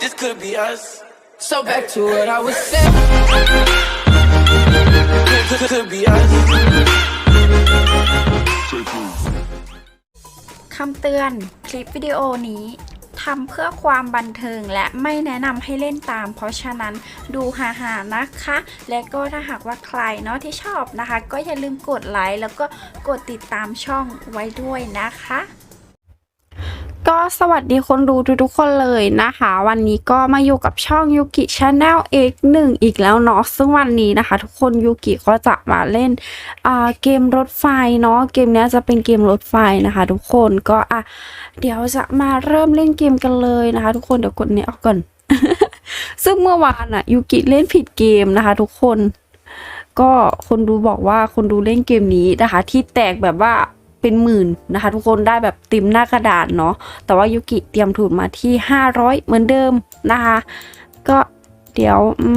this could be us. So back to what I was saying. Could, could, could be us. คำเตือน คลิปวิดีโอนี้ทำเพื่อความบันเทิงและไม่แนะนำให้เล่นตาม เพราะฉะนั้นดูหาๆนะคะ และก็ถ้าหากว่าใครเนาะที่ชอบนะคะ ก็อย่าลืมกดไลค์แล้วก็กดติดตามช่องไว้ด้วยนะคะ ก็สวัสดีคนดูทุกๆคนเลยนะคะ วันนี้ก็มาอยู่กับช่องยูกิชาแนล X1 อีกแล้วเนาะซึ่งวันนี้นะคะ ทุกคนยูกิก็จะมาเล่นอ่าเกมรถไฟเนาะเกมนี้จะเป็นเกมรถไฟนะคะ ทุกคนก็อะเดี๋ยวจะมาเริ่มเล่นเกมกันเลยนะคะ ทุกคนเดี๋ยวกดเนี้ยออกก่อน ซึ่งเมื่อวานอะยูกิเล่นผิดเกมนะคะ ทุกคน ก็คนดูบอกว่าคนดูเล่นเกมนี้นะคะ ที่แตกแบบว่า เป็นหมื่นนะคะ ทุกคนได้แบบติมหน้ากระดาษเนาะแต่ว่ายูกิเตรียมทุนมาที่ 500 เหมือนเดิมนะคะ ก็เดี๋ยวอื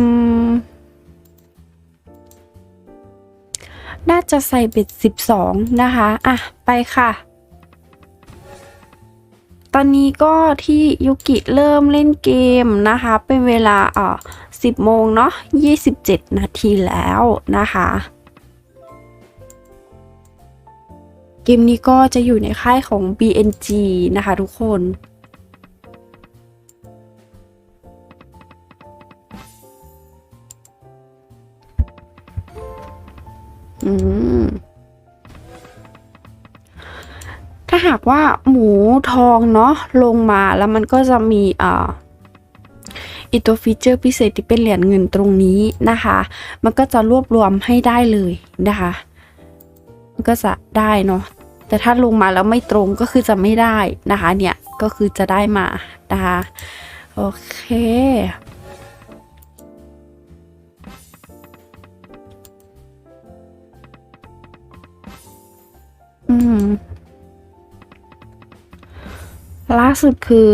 มน่าจะใส่เบ็ด 12 นะคะ อะ ไปค่ะ ตอนนี้ก็ที่ยูกิเริ่มเล่นเกมนะคะ เป็นเวลาเอ่อ10 โมงเนาะ27 นาทีแล้วนะคะ เกมนี้ก็จะอยู่ในค่ายของ BNG นะคะทุกคนอืมถ้าหากว่าหมูทองเนาะลงมาแล้วมันก็จะมีอ่าอีตัวฟีเจอร์พิเศษที่เป็นเหรียญเงินตรงนี้นะคะ มันก็จะรวบรวมให้ได้เลยนะคะ มันก็จะได้เนาะ แต่ถ้าลงมาแล้วไม่ตรงก็คือจะไม่ได้นะคะเนี่ยก็คือจะได้มานะคะโอเคอืมล่าสุดคือ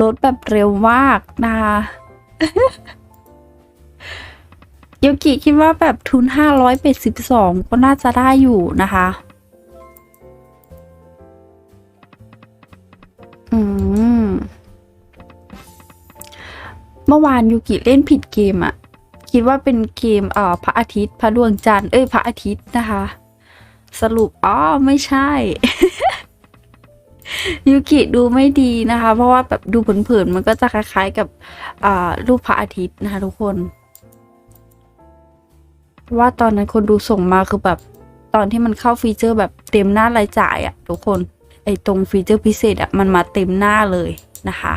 รถแบบเร็วมากนะคะยูกิคิดว่าแบบทุนห้าร้อยเป็ดสิบสองก็น่าจะได้อยู่นะคะ มื่อวานยูกิเล่นผิดเกมอะคิดว่าเป็นเกมเอ่อพระอาทิตย์ พระดวงจันทร์เอ้ยพระอาทิตย์นะคะ สรุปอ๋อไม่ใช่ ยูกิดูไม่ดีนะคะ เพราะว่าแบบดูเผินๆมันก็จะคล้ายๆกับอ่ารูปพระอาทิตย์นะคะทุกคนเพราะว่าตอนนั้นคนดูส่งมาคือแบบตอนที่มันเข้าฟีเจอร์แบบเต็มหน้ารายจ่ายอะทุกคนไอตรงฟีเจอร์พิเศษอะมันมาเต็มหน้าเลยนะคะ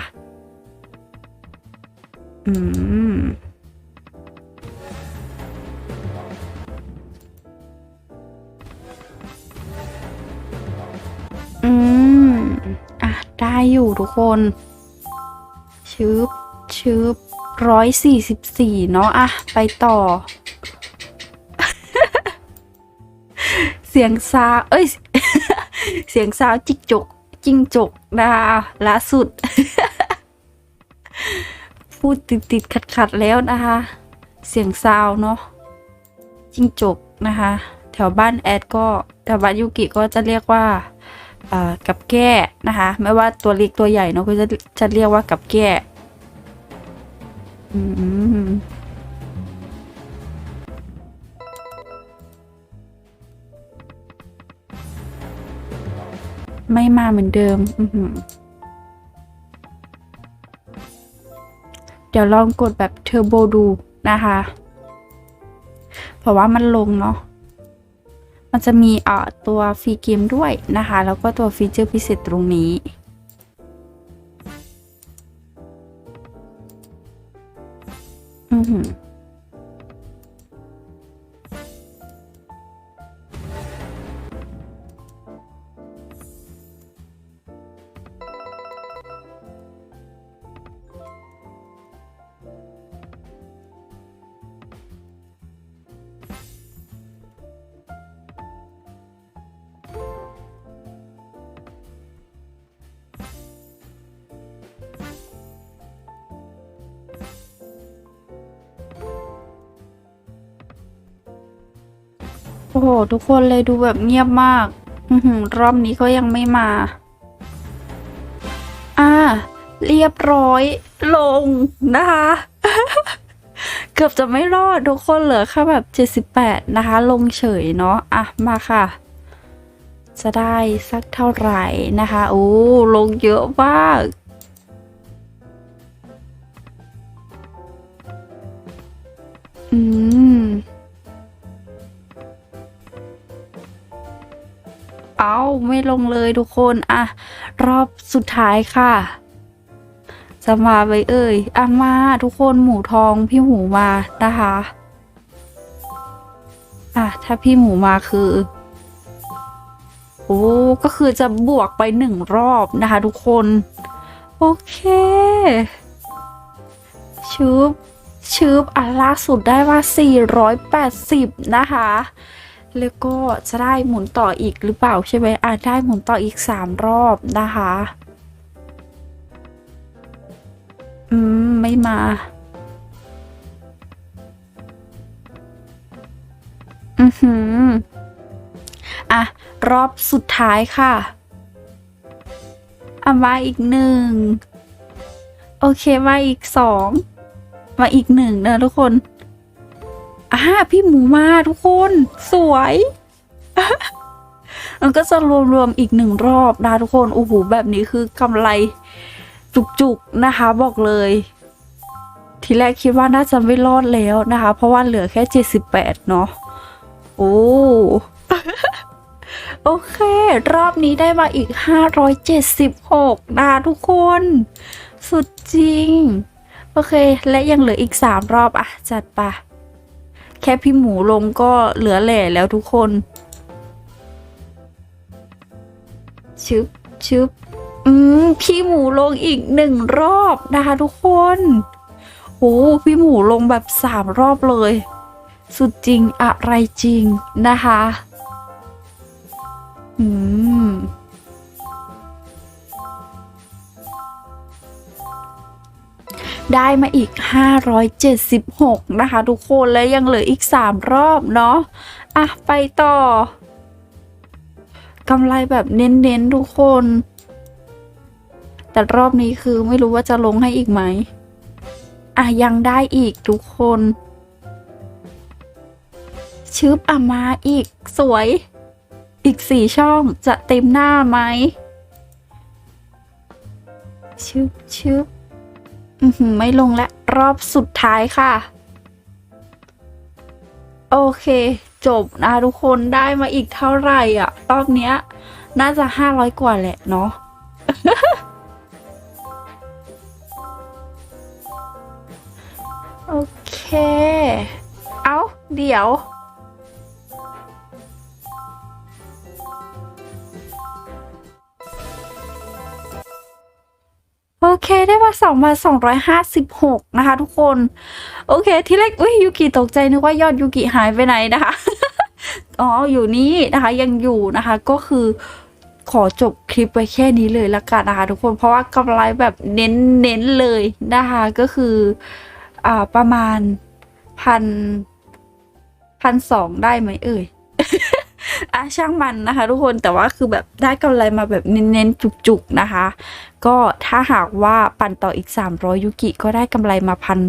อืม อืม อะ ได้อยู่ทุกคน ชืบชืบร้อยสี่สิบสี่เนาะ อะ ไปต่อ เสียงซา เอ้ย เสียงซาวจิกจก จิงจกนะคะล่าสุด พูดติดติดขัดขัดๆแล้วนะคะ เสียงซาวเนาะจิงจกนะคะ แถวบ้านแอดก็แถวบ้านยูกิก็จะเรียกว่าอ่อกับแก้นะคะ ไม่ว่าตัวเล็กตัวใหญ่เนาะก็จะจะเรียกว่ากับแก้ไม่มาเหมือนเดิม อื เดี๋ยวลองกดแบบเทอร์โบดูนะคะ เพราะว่ามันลงเนาะ มันจะมีเอ่อตัวฟรีเกมด้วยนะคะ แล้วก็ตัวฟีเจอร์พิเศษตรงนี้อือหือ อ้โห ทุกคนเลยดูแบบเงียบมาก รอบนี้ก็ยังไม่มา อ่ารีรียบร้อย ลงนะคะ เกือบจะไม่รอดทุกคนเหลือแค่แบบ 78 นะคะ ลงเฉยเนาะ อะ มาค่ะ จะได้สักเท่าไหร่นะคะ โอ้ ลงเยอะมากอืม ไม่ลงเลยทุกคนอะรอบสุดท้ายค่ะจะมาไว้เอ่ยอะมาทุกคนหมูทองพี่หมูมานะคะอะถ้าพี่หมูมาคือโอ้ก็คือจะบวกไปหนึ่งรอบนะคะทุกคน โอเคชืบชืบอันล่าสุดได้ว่า 480 นะคะ แล้วก็จะได้หมุนต่ออีกหรือเปล่าใช่ไหมอะได้หมุนต่ออีก 3 รอบนะคะ อืม ไม่มา อือหือ อะ รอบสุดท้ายค่ะอะมาอีกหนึ่ง โอเค มาอีกสอง มาอีกหนึ่งนะทุกคน อ่าพี่หมูมาทุกคน สวยมันก็จะรวมๆอีกหนึ่งรอบนะทุกคนโอ้โหแบบนี้คือกำไรจุกๆนะคะ บอกเลย ทีแรกคิดว่าน่าจะไม่รอดแล้วนะคะ เพราะว่าเหลือแค่78เนาะโอ้โอเค รอบนี้ได้มาอีก 576นะทุกคน สุดจริง โอเค และยังเหลืออีก 3 รอบอะ จัดไปะ แค่พี่หมูลงก็เหลือแหล่แล้วทุกคน ชึบชึบอืมพี่หมูลงอีกหนึ่งรอบนะคะทุกคนโอ้พี่หมูลงแบบสามรอบเลย สุดจริงอะไรจริงนะคะ อืม ได้มาอีก 576 นะคะ ทุกคนและยังเหลืออีก 3 รอบเนาะอะไปต่อกำไรแบบเน้นๆทุกคน แต่รอบนี้คือไม่รู้ว่าจะลงให้อีกไหมอะยังได้อีกทุกคน ชึบอะมาอีกสวย อีกสี่ช่องจะเต็มหน้าไหมชึบชึบ ไม่ลงและ รอบสุดท้ายค่ะ โอเค จบนะทุกคนได้มาอีกเท่าไหร่อะ รอบเนี้ย น่าจะห้าร้อยกว่าแหละเนาะโอเค เอาเดี๋ยว โอเคได้มาสองมาสองร้อยห้าสิบหกนะคะ ทุกคน โอเค ที่แรกอุ้ยยูกิตกใจนึกว่ายอดยูกิหายไปไหนนะคะ อ๋อ อยู่นี่นะคะยังอยู่นะคะ ก็คือขอจบคลิปไว้แค่นี้เลยละกันนะคะ ทุกคนเพราะว่ากำไรแบบเน้นเน้นเลยนะคะ ก็คืออ่าประมาณพันพันสองได้ไหมเอ่ย อะช่างมันนะคะ ทุกคนแต่ว่าคือแบบได้กำไรมาแบบเน้นๆจุกๆนะคะ ก็ถ้าหากว่าปั่นต่ออีก 300ยูกิก็ได้กำไรมาพัน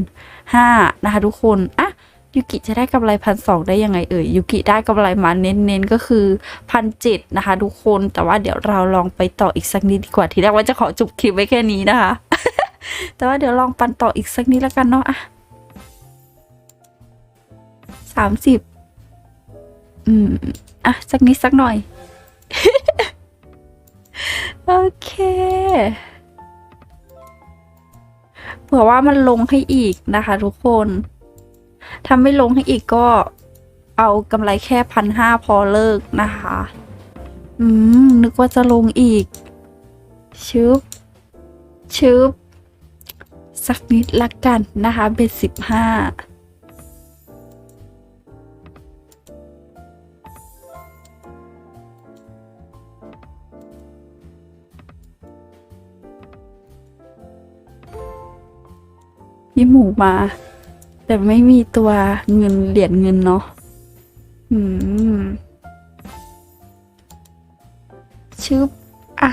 ห้านะคะ ทุกคนอะยูกิจะได้กำไรพันสองได้ยังไงเอ่ยยูกิได้กำไรมาเน้นๆก็คือพันเจ็ดนะคะ ทุกคนแต่ว่าเดี๋ยวเราลองไปต่ออีกสักนิดดีกว่าทีแรกว่าจะขอจบคลิปไว้แค่นี้นะคะ แต่ว่าเดี๋ยวลองปั่นต่ออีกสักนิดแล้วกันเนาะอะสามสิบอืม อะ สักนิดสักหน่อย โอเคเผื่อว่ามันลงให้อีกนะคะ ทุกคนถ้าไม่ลงให้อีกก็เอากำไรแค่พันห้าพอเลิกนะคะ อืม นึกว่าจะลงอีก ชึบ ชึบ สักนิดละกันนะคะ เบ็ดสิบห้า มูมา แต่ไม่มีตัวเงินเหรียญเงินเนาะอืมชึบอะ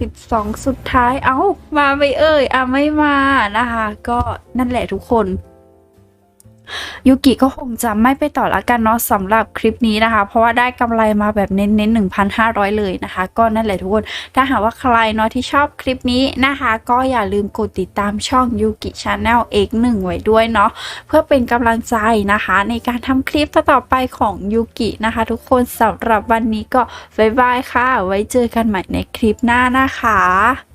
12สุดท้าย เอ้า มาไม่เอ่ย อะ ไม่มานะคะ ก็นั่นแหละทุกคน ยูกิก็คงจะไม่ไปต่อละกันเนาะสำหรับคลิปนี้นะคะ เพราะว่าได้กำไรมาแบบเน้นๆ1,500เลยนะคะ ก็นั่นแหละทุกคนถ้าหากว่าใครเนาะที่ชอบคลิปนี้นะคะ ก็อย่าลืมกดติดตามช่องยูกิชาแนล X1 ไว้ด้วยเนาะเพื่อเป็นกำลังใจนะคะ ในการทำคลิปต่อไปของยูกินะคะ ทุกคนสำหรับวันนี้ก็บ๊ายบายค่ะ ไว้เจอกันใหม่ในคลิปหน้านะคะ